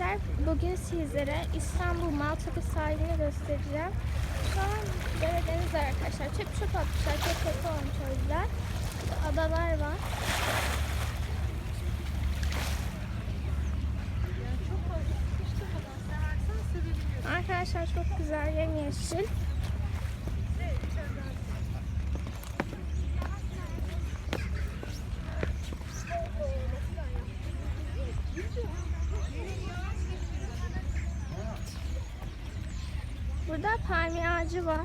arkadaşlar bugün sizlere İstanbul Maltepe sahilini göstereceğim. Şu an böyle deniz arkadaşlar. Çöp çöp atmışlar. Çok kötü olmuş o yüzden. Adalar var. Arkadaşlar çok güzel yemyeşil. Burada palmiye ağacı var.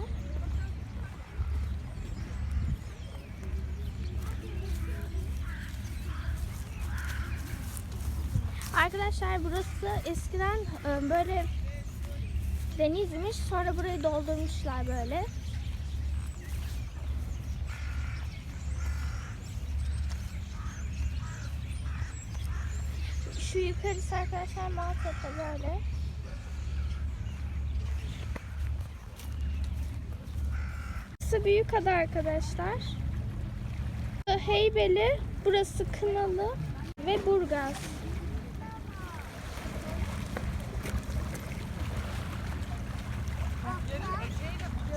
Arkadaşlar burası eskiden e, böyle denizmiş. Sonra burayı doldurmuşlar böyle. Şu yukarısı arkadaşlar Maltepe böyle. Burası büyük ada arkadaşlar. Heybeli, burası Kınalı ve Burgaz.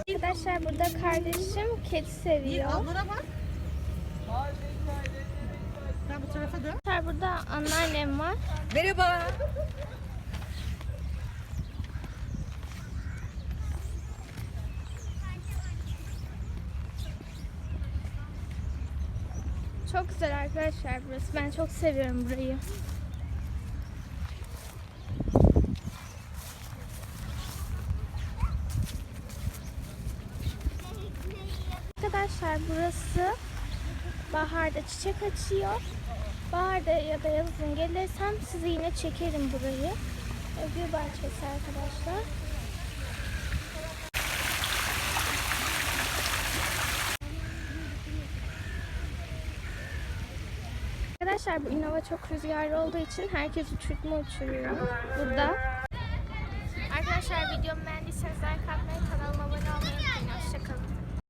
Arkadaşlar burada kardeşim kedi seviyor. Sen bu tarafa dön. Burada anneannem var. Merhaba. Çok güzel arkadaşlar burası. Ben çok seviyorum burayı. Arkadaşlar burası baharda çiçek açıyor. Baharda ya da yazın gelirsem size yine çekerim burayı. Övgü bahçesi arkadaşlar. Arkadaşlar bu inova çok rüzgarlı olduğu için herkes uçurtma uçuruyor. Burada. Arkadaşlar videomu beğendiyseniz like atmayı, kanalıma abone olmayı